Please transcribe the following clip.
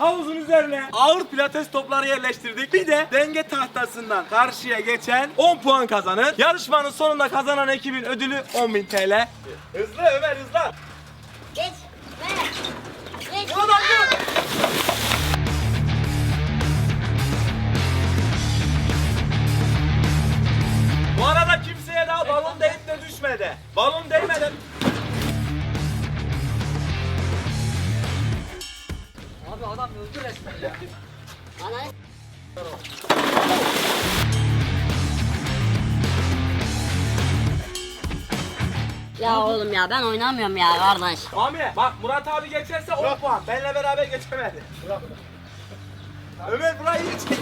Havuzun üzerine ağır pilates topları yerleştirdik. Bir de denge tahtasından karşıya geçen 10 puan kazanır. Yarışmanın sonunda kazanan ekibin ödülü 10.000 TL. Hızlı Ömer hızlı. Geç. Ver. Geç. Ulan. Bu arada kimseye daha balon değip de düşmedi. Balon değmeden adam öldü resmen ya. Ya oğlum ya ben oynamıyorum ya kardeş. Mami bak Murat abi geçerse 10 puan. Benle beraber geçemedi. Ömer burayı iyi çek.